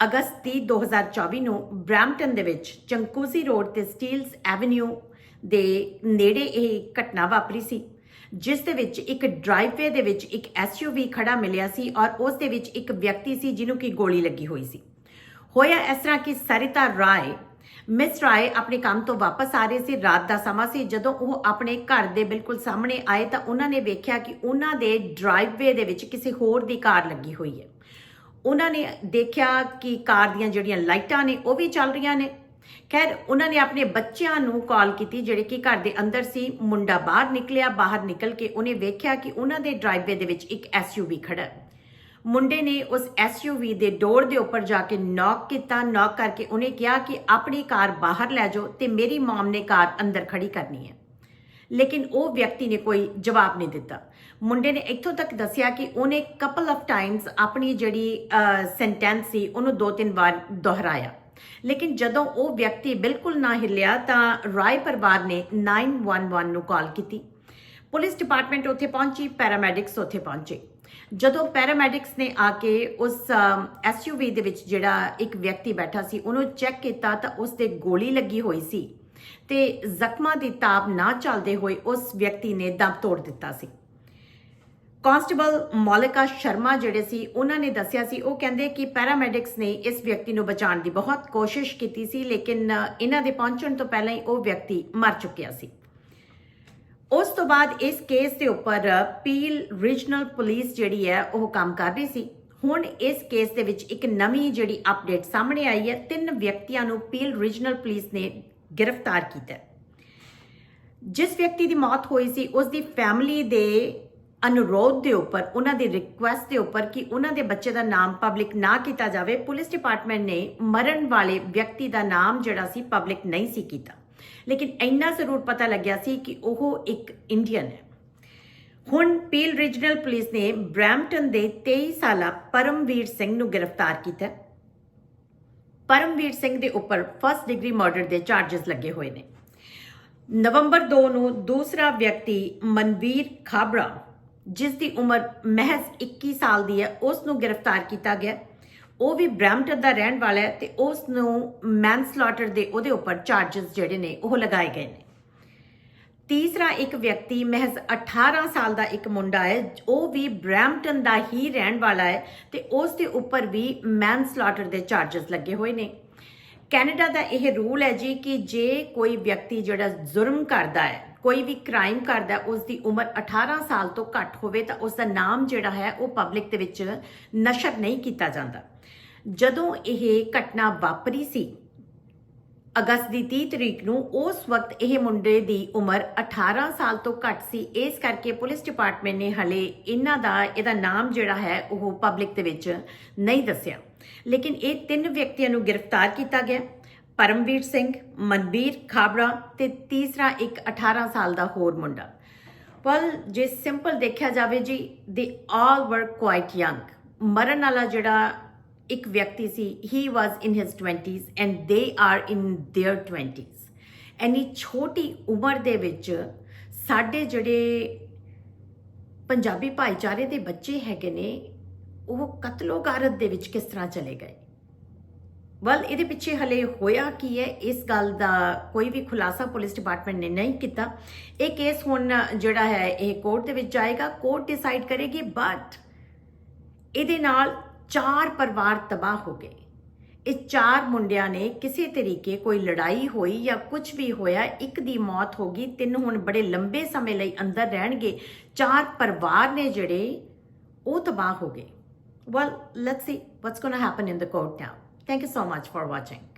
ਅਗਸਤ 30 2024 ਨੂੰ ਬ੍ਰੈਂਪਟਨ ਦੇ ਵਿੱਚ ਚੰਕੂਸੀ ਰੋਡ ਤੇ ਸਟੀਲਸ ਐਵਨਿਊ ਦੇ ਨੇੜੇ ਇਹ ਘਟਨਾ ਵਾਪਰੀ ਸੀ, ਜਿਸ ਦੇ ਵਿੱਚ ਇੱਕ ਡਰਾਈਵਵੇ ਦੇ ਵਿੱਚ ਇੱਕ ਐਸਯੂਵੀ ਖੜਾ ਮਿਲਿਆ ਸੀ ਔਰ ਉਸ ਦੇ ਵਿੱਚ ਇੱਕ ਵਿਅਕਤੀ ਸੀ ਜਿਹਨੂੰ ਕਿ ਗੋਲੀ ਲੱਗੀ ਹੋਈ ਸੀ। ਹੋਇਆ ਇਸ ਤਰ੍ਹਾਂ ਕਿ ਸਰਿਤਾ ਰਾਏ, ਮਿਸ ਰਾਏ ਆਪਣੇ ਕੰਮ ਤੋਂ ਵਾਪਸ ਆ ਰਹੇ ਸੀ। ਰਾਤ ਦਾ ਸਮਾਂ ਸੀ। ਜਦੋਂ ਉਹ ਆਪਣੇ ਘਰ ਦੇ ਬਿਲਕੁਲ ਸਾਹਮਣੇ ਆਏ ਤਾਂ ਉਹਨਾਂ ਨੇ ਵੇਖਿਆ ਕਿ ਉਹਨਾਂ ਦੇ ਡਰਾਈਵਵੇ ਦੇ ਵਿੱਚ ਕਿਸੇ ਹੋਰ ਦੀ ਕਾਰ ਲੱਗੀ ਹੋਈ ਹੈ। ਉਹਨਾਂ ਨੇ ਦੇਖਿਆ ਕਿ ਕਾਰ ਦੀਆਂ ਜਿਹੜੀਆਂ ਲਾਈਟਾਂ ਨੇ ਉਹ ਵੀ ਚੱਲ ਰਹੀਆਂ ਨੇ। ਖੈਰ, ਉਹਨਾਂ ਨੇ ਆਪਣੇ ਬੱਚਿਆਂ ਨੂੰ ਕਾਲ ਕੀਤੀ, ਜਿਹੜੇ ਕਿ ਘਰ ਦੇ ਅੰਦਰ ਸੀ। ਮੁੰਡਾ ਬਾਹਰ ਨਿਕਲਿਆ, ਬਾਹਰ ਨਿਕਲ ਕੇ ਉਹਨੇ ਵੇਖਿਆ ਕਿ ਉਹਨਾਂ ਦੇ ਡਰਾਈਵਵੇ ਦੇ ਵਿੱਚ ਇੱਕ ਐਸਯੂਵੀ ਖੜਾ ਹੈ। ਮੁੰਡੇ ਨੇ ਉਸ ਐਸਯੂਵੀ ਦੇ ਡੋਰ ਦੇ ਉੱਪਰ ਜਾ ਕੇ ਨੌਕ ਕੀਤਾ। ਨੌਕ ਕਰਕੇ ਉਹਨੇ ਕਿਹਾ ਕਿ ਆਪਣੀ ਕਾਰ ਬਾਹਰ ਲੈ ਜਾਓ ਤੇ ਮੇਰੀ ਮਮ ਨੇ ਕਾਰ ਅੰਦਰ ਖੜੀ ਕਰਨੀ ਹੈ। ਲੇਕਿਨ ਉਹ ਵਿਅਕਤੀ ਨੇ ਕੋਈ ਜਵਾਬ ਨਹੀਂ ਦਿੱਤਾ। ਮੁੰਡੇ ਨੇ ਇੱਥੋਂ ਤੱਕ ਦੱਸਿਆ ਕਿ ਉਹਨੇ ਕਪਲ ਆਫ ਟਾਈਮਸ ਆਪਣੀ ਜਿਹੜੀ ਸੈਂਟੈਂਸ ਸੀ, ਉਹਨੂੰ ਦੋ ਤਿੰਨ ਵਾਰ ਦੁਹਰਾਇਆ। ਲੇਕਿਨ ਜਦੋਂ ਉਹ ਵਿਅਕਤੀ ਬਿਲਕੁਲ ਨਾ ਹਿੱਲਿਆ ਤਾਂ ਰਾਏ ਪਰਿਵਾਰ ਨੇ 911 ਨੂੰ ਕਾਲ ਕੀਤੀ। ਪੁਲਿਸ ਡਿਪਾਰਟਮੈਂਟ ਉੱਥੇ ਪਹੁੰਚੀ ਪੈਰਾਮੈਡਿਕਸ ਉੱਥੇ ਪਹੁੰਚੇ। ਜਦੋਂ ਪੈਰਾਮੈਡਿਕਸ ਨੇ ਆ ਕੇ ਉਸ ਐਸਯੂਵੀ ਦੇ ਵਿੱਚ ਜਿਹੜਾ ਇੱਕ ਵਿਅਕਤੀ ਬੈਠਾ ਸੀ, ਉਹਨੂੰ ਚੈੱਕ ਕੀਤਾ ਤਾਂ ਉਸ ਤੇ ਗੋਲੀ ਲੱਗੀ ਹੋਈ ਸੀ। ਤੇ ਜ਼ਖਮਾਂ ਦੀ ਤਾਬ ਨਾ ਚੱਲਦੇ ਹੋਏ ਉਸ ਵਿਅਕਤੀ ਨੇ ਦਮ ਤੋੜ ਦਿੱਤਾ ਸੀ। ਕਾਂਸਟੇਬਲ ਮੌਲਿਕਾ ਸ਼ਰਮਾ ਜਿਹੜੇ ਸੀ, ਉਹਨਾਂ ਨੇ ਦੱਸਿਆ ਸੀ, ਉਹ ਕਹਿੰਦੇ ਕਿ ਪੈਰਾਮੈਡਿਕਸ ਨੇ ਇਸ ਵਿਅਕਤੀ ਨੂੰ ਬਚਾਉਣ ਦੀ ਬਹੁਤ ਕੋਸ਼ਿਸ਼ ਕੀਤੀ ਸੀ, ਲੇਕਿਨ ਇਹਨਾਂ ਦੇ ਪਹੁੰਚਣ ਤੋਂ ਪਹਿਲਾਂ ਹੀ ਉਹ ਵਿਅਕਤੀ ਮਰ ਚੁੱਕਿਆ ਸੀ। ਉਸ ਤੋਂ ਬਾਅਦ ਇਸ ਕੇਸ ਦੇ ਉੱਪਰ ਪੀਲ ਰੀਜਨਲ ਪੁਲਿਸ ਜਿਹੜੀ ਹੈ, ਉਹ ਕੰਮ ਕਰ ਰਹੀ ਸੀ। ਹੁਣ ਇਸ ਕੇਸ ਦੇ ਵਿੱਚ ਇੱਕ ਨਵੀਂ ਜਿਹੜੀ ਅਪਡੇਟ ਸਾਹਮਣੇ ਆਈ ਹੈ, ਤਿੰਨ ਵਿਅਕਤੀਆਂ ਨੂੰ ਪੀਲ ਰੀਜਨਲ ਪੁਲਿਸ ਨੇ ਗ੍ਰਿਫਤਾਰ ਕੀਤਾ। ਜਿਸ ਵਿਅਕਤੀ ਦੀ ਮੌਤ ਹੋਈ ਸੀ ਉਸ ਦੀ ਫੈਮਿਲੀ ਦੇ ਅਨੁਰੋਧ ਦੇ ਉੱਪਰ, ਉਹਨਾਂ ਦੀ ਰਿਕੁਐਸਟ ਦੇ ਉੱਪਰ ਕਿ ਉਹਨਾਂ ਦੇ ਬੱਚੇ ਦਾ ਨਾਮ ਪਬਲਿਕ ਨਾ ਕੀਤਾ ਜਾਵੇ, ਪੁਲਿਸ ਡਿਪਾਰਟਮੈਂਟ ਨੇ ਮਰਨ ਵਾਲੇ ਵਿਅਕਤੀ ਦਾ ਨਾਮ ਜਿਹੜਾ ਸੀ ਪਬਲਿਕ ਨਹੀਂ ਸੀ ਕੀਤਾ। ਲੇਕਿਨ ਇੰਨਾ ਜ਼ਰੂਰ ਪਤਾ ਲੱਗਿਆ ਸੀ ਕਿ ਉਹ ਇੱਕ ਇੰਡੀਅਨ ਹੈ। ਹੁਣ ਪੀਲ ਰੀਜਨਲ ਪੁਲਿਸ ਨੇ ਬ੍ਰੈਂਪਟਨ ਦੇ 23 ਸਾਲਾ ਪਰਮਵੀਰ ਸਿੰਘ ਨੂੰ ਗ੍ਰਿਫਤਾਰ ਕੀਤਾ। ਪਰਮਵੀਰ ਸਿੰਘ ਦੇ ਉੱਪਰ ਫਸਟ ਡਿਗਰੀ ਮਰਡਰ ਦੇ ਚਾਰजेस ਲੱਗੇ ਹੋਏ ਨੇ। ਨਵੰਬਰ 2 ਨੂੰ ਦੂਸਰਾ ਵਿਅਕਤੀ ਮਨਵੀਰ ਖਾਬਰਾ, ਜਿਸ ਦੀ ਉਮਰ ਮਹਿਜ਼ 21 ਸਾਲ ਦੀ ਹੈ ਉਸ ਨੂੰ ਗ੍ਰਿਫਤਾਰ ਕੀਤਾ ਗਿਆ। ਉਹ ਵੀ ਬ੍ਰੈਂਪਟਨ ਦਾ ਰਹਿਣ ਵਾਲਾ ਹੈ ਤੇ ਉਸ ਨੂੰ ਮੈਨਸਲਾਟਰ ਦੇ ਉਹਦੇ ਉੱਪਰ ਚਾਰजेस ਜਿਹੜੇ ਨੇ ਉਹ ਲਗਾਏ ਗਏ ਨੇ। ਤੀਸਰਾ ਇੱਕ ਵਿਅਕਤੀ ਮਹਿਜ਼ 18 ਸਾਲ ਦਾ ਇੱਕ ਮੁੰਡਾ ਹੈ। ਉਹ ਵੀ ਬ੍ਰੈਂਪਟਨ ਦਾ ਹੀ ਰਹਿਣ ਵਾਲਾ ਹੈ ਤੇ ਉਸ ਦੇ ਉੱਪਰ ਵੀ ਮੈਨ ਮੈਨਸਲਾਟਰ ਦੇ ਚਾਰजेस ਲੱਗੇ ਹੋਏ ਨੇ। ਕੈਨੇਡਾ ਦਾ ਇਹ ਰੂਲ ਹੈ ਜੀ ਕਿ ਜੇ ਕੋਈ ਵਿਅਕਤੀ ਜਿਹੜਾ ਜ਼ੁਰਮ ਕਰਦਾ ਹੈ ਕੋਈ ਵੀ ਕ੍ਰਾਈਮ ਕਰਦਾ ਹੈ, ਉਸ ਦੀ ਉਮਰ 18 ਸਾਲ ਤੋਂ ਘੱਟ ਹੋਵੇ ਤਾਂ ਉਸ ਦਾ ਨਾਮ ਜਿਹੜਾ ਹੈ ਉਹ ਪਬਲਿਕ ਦੇ ਵਿੱਚ ਨਸ਼ਰ ਨਹੀਂ ਕੀਤਾ ਜਾਂਦਾ। ਜਦੋਂ ਇਹ ਘਟਨਾ ਵਾਪਰੀ ਸੀ ਅਗਸਤ ਦੀ 30 ਤਰੀਕ ਨੂੰ ਉਸ ਵਕਤ ਇਹ ਮੁੰਡੇ ਦੀ ਉਮਰ 18 ਸਾਲ ਤੋਂ ਘੱਟ ਸੀ। ਇਸ ਕਰਕੇ ਪੁਲਿਸ ਡਿਪਾਰਟਮੈਂਟ ਨੇ ਹਲੇ ਇਹਨਾਂ ਦਾ, ਇਹਦਾ ਨਾਮ ਜਿਹੜਾ ਹੈ, ਉਹ ਪਬਲਿਕ ਦੇ ਵਿੱਚ ਨਹੀਂ ਦੱਸਿਆ। ਲੇਕਿਨ ਇਹ ਤਿੰਨ ਵਿਅਕਤੀਆਂ ਨੂੰ ਗ੍ਰਿਫਤਾਰ ਕੀਤਾ ਗਿਆ। ਪਰਮਵੀਰ ਸਿੰਘ, ਮਨਬੀਰ ਖਾਬੜਾ ਤੇ ਤੀਸਰਾ ਇੱਕ 18 ਸਾਲ ਦਾ ਹੋਰ ਮੁੰਡਾ। ਪਰ ਜੇ ਸਿੰਪਲ ਦੇਖਿਆ ਜਾਵੇ ਜੀ ਦੇ ਆਲ ਵਰ ਕੁਆਇਟ ਯੰਗ ਮਰਨ ਵਾਲਾ ਜਿਹੜਾ ਇੱਕ ਵਿਅਕਤੀ ਸੀ he was in his 20s and they are in their 20s ਐਨੀ ਛੋਟੀ ਉਮਰ ਦੇ ਵਿੱਚ ਸਾਡੇ ਜਿਹੜੇ ਪੰਜਾਬੀ ਭਾਈਚਾਰੇ ਦੇ ਬੱਚੇ ਹੈਗੇ ਨੇ ਉਹ ਕਤਲੋ ਗਾਰਤ ਦੇ ਵਿੱਚ ਕਿਸ ਤਰ੍ਹਾਂ ਚਲੇ ਗਏ ਵਲ ਇਹਦੇ ਪਿੱਛੇ ਹਲੇ ਹੋਇਆ ਕੀ ਹੈ ਇਸ ਗੱਲ ਦਾ ਕੋਈ ਵੀ ਖੁਲਾਸਾ ਪੁਲਿਸ ਡਿਪਾਰਟਮੈਂਟ ਨੇ ਨਹੀਂ ਕੀਤਾ ਇਹ ਕੇਸ ਹੁਣ ਜਿਹੜਾ ਹੈ ਇਹ ਕੋਰਟ ਦੇ ਵਿੱਚ ਜਾਏਗਾ ਕੋਰਟ ਡਿਸਾਈਡ ਕਰੇਗੀ ਬਟ ਇਹਦੇ ਨਾਲ ਚਾਰ ਪਰਿਵਾਰ ਤਬਾਹ ਹੋ ਗਏ। ਇਹ ਚਾਰ ਮੁੰਡਿਆਂ ਨੇ ਕਿਸੇ ਤਰੀਕੇ ਕੋਈ ਲੜਾਈ ਹੋਈ ਜਾਂ ਕੁਝ ਵੀ ਹੋਇਆ, ਇੱਕ ਦੀ ਮੌਤ ਹੋ ਗਈ, ਤਿੰਨ ਹੁਣ ਬੜੇ ਲੰਬੇ ਸਮੇਂ ਲਈ ਅੰਦਰ ਰਹਿਣਗੇ। ਚਾਰ ਪਰਿਵਾਰ ਨੇ ਜਿਹੜੇ, ਉਹ ਤਬਾਹ ਹੋ ਗਏ। Well, let's see what's going to happen in the court now thank you so much for watching.